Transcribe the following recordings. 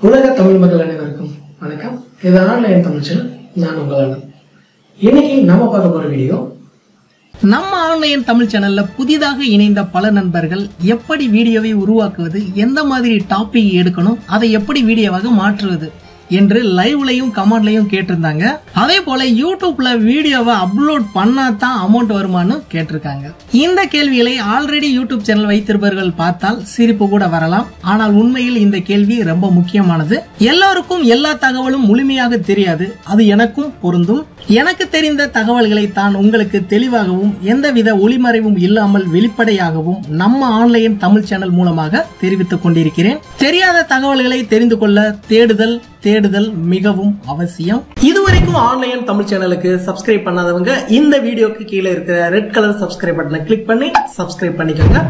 உலக தமிழ் மக்கள் அனைவருக்கும் வணக்கம். இது ஆன்லைன் தமிழ் சேனல் நான் உங்களான இன்னைக்கு நம்ம பார்க்க போற வீடியோ நம்ம ஆன்லைன் தமிழ் சேனல்ல புதிதாக இணைந்த பல நண்பர்கள் எப்படி வீடியோவை உருவாக்குவது எந்த மாதிரி டாபிக் எடுக்கணும் அதை எப்படி வீடியோவாக மாற்றுவது என்று லைவ்லையும் கமெண்ட்லையும் கேட்டிருந்தாங்க. அதே போல யூடியூப்ல வீடியோவை அப்லோட் பண்ணா தான் அமௌண்ட் வருமானு கேட்டிருக்காங்க. இந்த கேள்விகளை ஆல்ரெடி யூடியூப் சேனல் வைத்திருப்பவர்கள் பார்த்தால் சிரிப்பு கூட வரலாம். ஆனால் உண்மையில் இந்த கேள்வி ரொம்ப முக்கியமானது. எல்லாருக்கும் எல்லா தகவலும் முழுமையாக தெரியாது. அது எனக்கும் பொருந்தும். எனக்கு தெரிந்த தகவல்களை தான் உங்களுக்கு தெளிவாகவும் எந்தவித ஒளிமறைவும் இல்லாமல் வெளிப்படையாகவும் நம்ம ஆன்லைன் தமிழ் சேனல் மூலமாக தெரிவித்துக் கொண்டிருக்கிறேன். தெரியாத தகவல்களை தெரிந்து கொள்ள தேடுதல் தேடுதல் மிகவும் அவசியம். இதுவரைக்கும் ஆன்லைன் தமிழ் சேனலுக்கு சப்ஸ்கிரைப் பண்ணாதவங்க இந்த வீடியோக்கு கீழே இருக்கிற ரெட் கலர் சப்ஸ்கிரைப் பட்டனை கிளிக் பண்ணி சப்ஸ்கிரைப் பண்ணிக்கோங்க.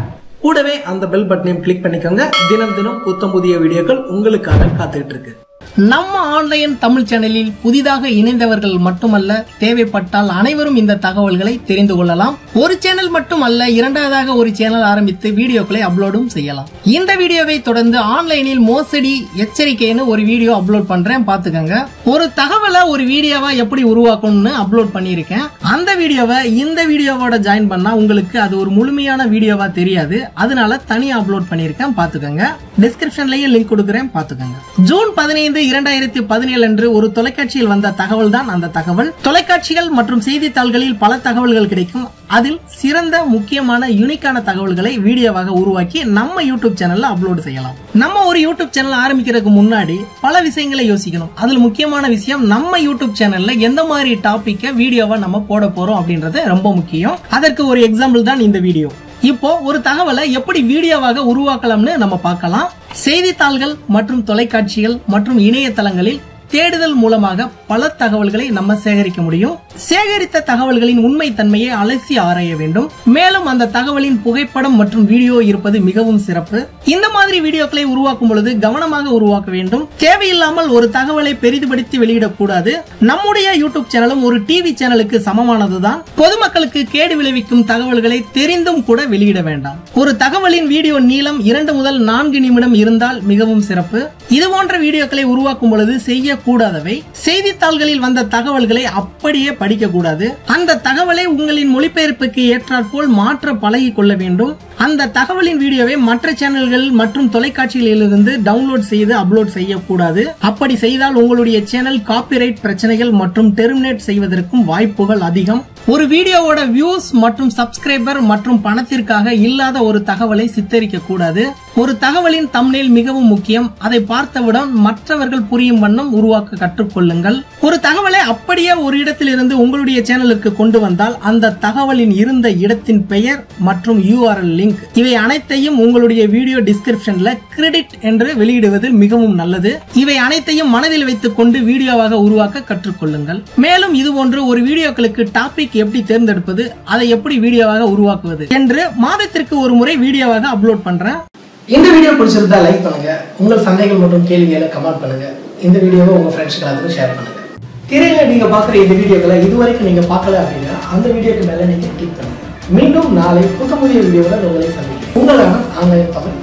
கூடவே அந்த பெல் பட்டனையும் கிளிக் பண்ணிக்கோங்க. தினம் தினம் புத்தம் புதிய வீடியோக்கள் உங்களுக்காக காத்துக்கிட்டு இருக்கு. நம்ம ஆன்லைன் தமிழ் சேனலில் புதிதாக இணைந்தவர்கள் மட்டுமல்ல தேவைப்பட்டால் அனைவரும் இந்த தகவல்களை தெரிந்து கொள்ளலாம். ஒரு சேனல் மட்டும் அல்ல இரண்டாவதாக ஒரு சேனல் ஆரம்பித்து வீடியோக்களை அப்லோடும் செய்யலாம். இந்த வீடியோவை தொடர்ந்து ஆன்லைனில் மோசடி எச்சரிக்கைன்னு ஒரு வீடியோ அப்லோட் பண்றேன் பாத்துக்கங்க. ஒரு தகவலை ஒரு வீடியோவா எப்படி உருவாக்கணும்னு அப்லோட் பண்ணியிருக்கேன். அந்த வீடியோவை இந்த வீடியோவோட ஜாயின் பண்ணா உங்களுக்கு அது ஒரு முழுமையான வீடியோவா தெரியாது. அதனால தனியா அப்லோட் பண்ணியிருக்கேன் பாத்துக்கங்க. டிஸ்கிரிப்ஷன்லயே லிங்க் கொடுக்குறேன் பாத்துக்கங்க. ஜூன் பதினைந்து இரண்டாயிரத்தி பதினேழு அன்று ஒரு தொலைக்காட்சியில் வந்த தகவல் தான் அந்த தகவல். தொலைக்காட்சிகள் மற்றும் செய்தித்தாள்களில் பல தகவல்கள் கிடைக்கும். அதில் சிறந்த முக்கியமான யூனிக்கான தகவல்களை வீடியோவாக உருவாக்கி நம்ம யூடியூப் சேனல்ல அப்லோட் செய்யலாம். நம்ம ஒரு யூடியூப் சேனல் ஆரம்பிக்கிறதுக்கு முன்னாடி பல விஷயங்களை யோசிக்கணும். அதில் முக்கியமான விஷயம் நம்ம யூடியூப் சேனல்ல எந்த மாதிரி டாபிக்க வீடியோவா நம்ம போட போறோம் அப்படின்றது ரொம்ப முக்கியம். அதற்கு ஒரு எக்ஸாம்பிள் தான் இந்த வீடியோ இப்போ ஒரு தகவலை எப்படி வீடியோவாக உருவாக்கலாம்னு நம்ம பார்க்கலாம். செய்தித்தாள்கள் மற்றும் தொலைக்காட்சிகள் மற்றும் இணையதளங்களில் தேடுதல் மூலமாக பல தகவல்களை நம்ம சேகரிக்க முடியும். சேகரித்த தகவல்களின் உண்மை தன்மையை அலசி ஆராய வேண்டும். மேலும் அந்த தகவலின் புகைப்படம் மற்றும் வீடியோ இருப்பது மிகவும் சிறப்பு. இந்த மாதிரி வீடியோக்களை உருவாக்கும் பொழுது கவனமாக உருவாக்க வேண்டும். தேவையில்லாமல் ஒரு தகவலை பெரிதுபடுத்தி வெளியிடக்கூடாது. நம்முடைய யூடியூப் சேனலும் ஒரு டிவி சேனலுக்கு சமமானதுதான். பொதுமக்களுக்கு கேடு விளைவிக்கும் தகவல்களை தெரிந்தும் கூட வெளியிட வேண்டாம். ஒரு தகவலின் வீடியோ நீளம் இரண்டு முதல் நான்கு நிமிடம் இருந்தால் மிகவும் சிறப்பு. இது போன்ற வீடியோக்களை உருவாக்கும் பொழுது செய்ய செய்யக்கூடாதவை. செய்தித்தாள்களில் வந்த தகவல்களை அப்படியே படிக்கக்கூடாது. அந்த தகவலை உங்களின் மொழிபெயர்ப்புக்கு ஏற்றாற்போல் மாற்ற பழகி கொள்ள வேண்டும். அந்த தகவலின் வீடியோவை மற்ற சேனல்கள் மற்றும் தொலைக்காட்சிகளிலிருந்து டவுன்லோட் செய்து அப்லோட் செய்யக்கூடாது. அப்படி செய்தால் உங்களுடைய சேனல் காப்பிரைட் பிரச்சனைகள் மற்றும் டெர்மினேட் செய்வதற்கும் வாய்ப்புகள் அதிகம். ஒரு வீடியோவோட வியூஸ் மற்றும் சப்ஸ்கிரைபர் மற்றும் பணத்திற்காக இல்லாத ஒரு தகவலை சித்தரிக்க கூடாது ஒரு தகவலின் தம்னேல் மிகவும் முக்கியம். அதை பார்த்தவுடன் மற்றவர்கள் புரியும் வண்ணம் உருவாக்க கற்றுக்கொள்ளுங்கள். ஒரு தகவலை அப்படியே ஒரு இடத்திலிருந்து உங்களுடைய சேனலுக்கு கொண்டு வந்தால் அந்த தகவலின் இருந்த இடத்தின் பெயர் மற்றும் யூஆர்எல் லிங்க் லிங்க் இவை அனைத்தையும் உங்களுடைய வீடியோ டிஸ்கிரிப்ஷன்ல கிரெடிட் என்று வெளியிடுவது மிகவும் நல்லது. இவை அனைத்தையும் மனதில் வைத்துக் கொண்டு வீடியோவாக உருவாக்க கற்றுக்கொள்ளுங்கள். மேலும் இதுபோன்று ஒரு வீடியோக்களுக்கு டாபிக் எப்படி தேர்ந்தெடுப்பது அதை எப்படி வீடியோவாக உருவாக்குவது என்று மாதத்திற்கு ஒரு முறை வீடியோவாக அப்லோட் பண்றேன். இந்த வீடியோ பிடிச்சிருந்தா லைக் பண்ணுங்க. உங்கள் சந்தேகங்கள் மற்றும் கேள்விகளை கமெண்ட் பண்ணுங்க. இந்த வீடியோவை உங்க ஃப்ரெண்ட்ஸ்க்கு எல்லாத்துக்கும் ஷேர் பண்ணுங்க. திரையில நீங்க பாக்குற இந்த வீடியோக்களை இதுவரைக்கும் நீங்க பார்க்கல அப்படின்னா அந்த வீடியோக்கு மேல நீங்க கிளிக் பண்ணுங்க. மீண்டும் நாளை புத்த வீடியோவில் உங்களை சந்திக்கிறேன். உங்களான ஆன்லைன் தமிழ்